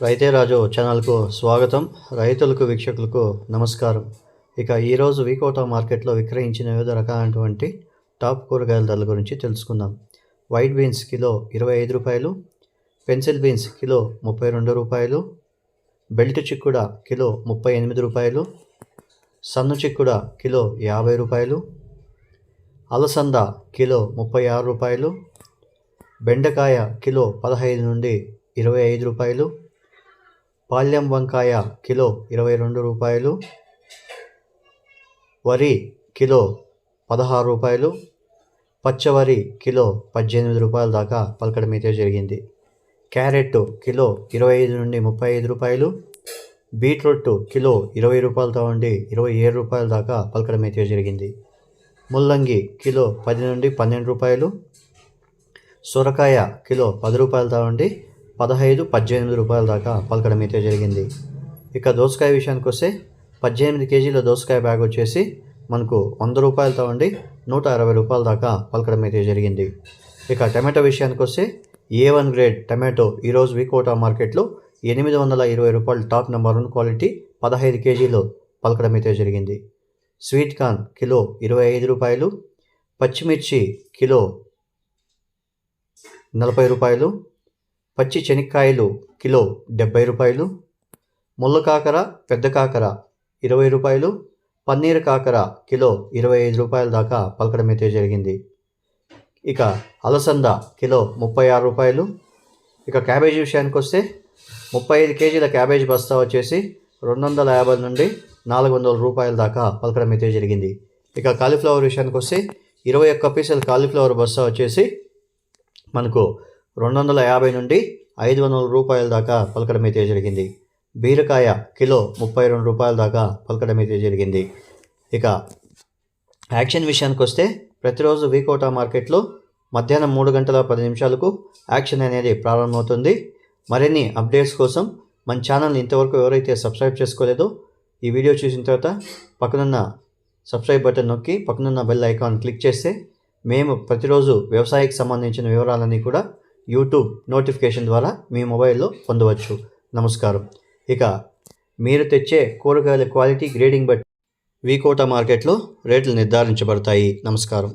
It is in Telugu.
రైతే రాజు ఛానల్కు స్వాగతం. రైతులకు వీక్షకులకు నమస్కారం. ఇక ఈరోజు వీకోటా మార్కెట్లో విక్రయించిన వివిధ రకాలైనటువంటి టాప్ కూరగాయల ధరల గురించి తెలుసుకుందాం. వైట్ బీన్స్ కిలో ఇరవై ఐదు రూపాయలు పెన్సిల్ బీన్స్ కిలో ముప్పై రెండు రూపాయలు బెల్ట్ చిక్కుడ కిలో ముప్పై ఎనిమిది రూపాయలు సన్ను చిక్కుడ కిలో యాభై రూపాయలు అలసంద కిలో ముప్పై ఆరు రూపాయలు బెండకాయ కిలో పదహైదు నుండి ఇరవై ఐదు రూపాయలు పాల్యం వంకాయ కిలో ఇరవై రెండు రూపాయలు వరి కిలో పదహారు రూపాయలు పచ్చవరి కిలో పద్దెనిమిది రూపాయల దాకా పలకడం అయితే జరిగింది. క్యారెట్ కిలో ఇరవై ఐదు నుండి ముప్పై ఐదు రూపాయలు బీట్రూట్ కిలో ఇరవై రూపాయలతో ఉండి ఇరవై ఏడు రూపాయల దాకా పలకడం అయితే జరిగింది. ముల్లంగి కిలో పది నుండి పన్నెండు రూపాయలు సొరకాయ కిలో పది రూపాయలతో ఉండి పదహైదు పద్దెనిమిది రూపాయల దాకా పలకడం అయితే జరిగింది. ఇక దోసకాయ విషయానికి వస్తే పద్దెనిమిది కేజీల దోసకాయ బ్యాగ్ వచ్చేసి మనకు వంద రూపాయలతో ఉండి నూట అరవై రూపాయల దాకా పలకడం అయితే జరిగింది. ఇక టమాటో విషయానికి వస్తే ఏ వన్ గ్రేడ్ టమాటో ఈరోజు వికోటా మార్కెట్లో ఎనిమిది వందల ఇరవై రూపాయలు టాప్ నెంబర్ వన్ క్వాలిటీ పదహైదు కేజీలు పలకడం అయితే జరిగింది. స్వీట్ కార్న్ కిలో ఇరవై ఐదు రూపాయలు పచ్చిమిర్చి కిలో నలభై రూపాయలు పచ్చి శనక్కాయలు కిలో డెబ్బై రూపాయలు ముళ్ళ కాకర పెద్ద కాకర ఇరవై రూపాయలు పన్నీర్ కాకర కిలో ఇరవై ఐదు రూపాయల దాకా పలకడం అయితే జరిగింది. ఇక అలసంద కిలో ముప్పై ఆరు రూపాయలు. ఇక క్యాబేజీ విషయానికి వస్తే ముప్పై ఐదు కేజీల క్యాబేజ్ బస్తా వచ్చేసి రెండు వందల యాభై నుండి నాలుగు వందల రూపాయల దాకా పలకడం అయితే జరిగింది. ఇక కాలీఫ్లవర్ విషయానికి వస్తే ఇరవై ఒక్క పీసుల కాలీఫ్లవర్ బస్తా వచ్చేసి మనకు రెండు వందల యాభై నుండి ఐదు వందల రూపాయల దాకా పలకడం అయితే జరిగింది. బీరకాయ కిలో ముప్పై రెండు రూపాయల దాకా పలకడం అయితే జరిగింది. ఇక యాక్షన్ విషయానికి వస్తే ప్రతిరోజు వీకోటా మార్కెట్లో మధ్యాహ్నం మూడు గంటల పది నిమిషాలకు యాక్షన్ అనేది ప్రారంభమవుతుంది. మరిన్ని అప్డేట్స్ కోసం మన ఛానల్ని ఇంతవరకు ఎవరైతే సబ్స్క్రైబ్ చేసుకోలేదో ఈ వీడియో చూసిన తర్వాత పక్కనున్న సబ్స్క్రైబ్ బటన్ నొక్కి పక్కనున్న బెల్ ఐకాన్ క్లిక్ చేస్తే మేము ప్రతిరోజు వ్యవసాయకు సంబంధించిన వివరాలన్నీ కూడా యూట్యూబ్ నోటిఫికేషన్ ద్వారా మీ మొబైల్లో పొందవచ్చు. నమస్కారం. ఇక మీరు తెచ్చే కూరగాయల క్వాలిటీ గ్రేడింగ్ బట్టి వీకోటా మార్కెట్లో రేట్లు నిర్ధారించబడతాయి. నమస్కారం.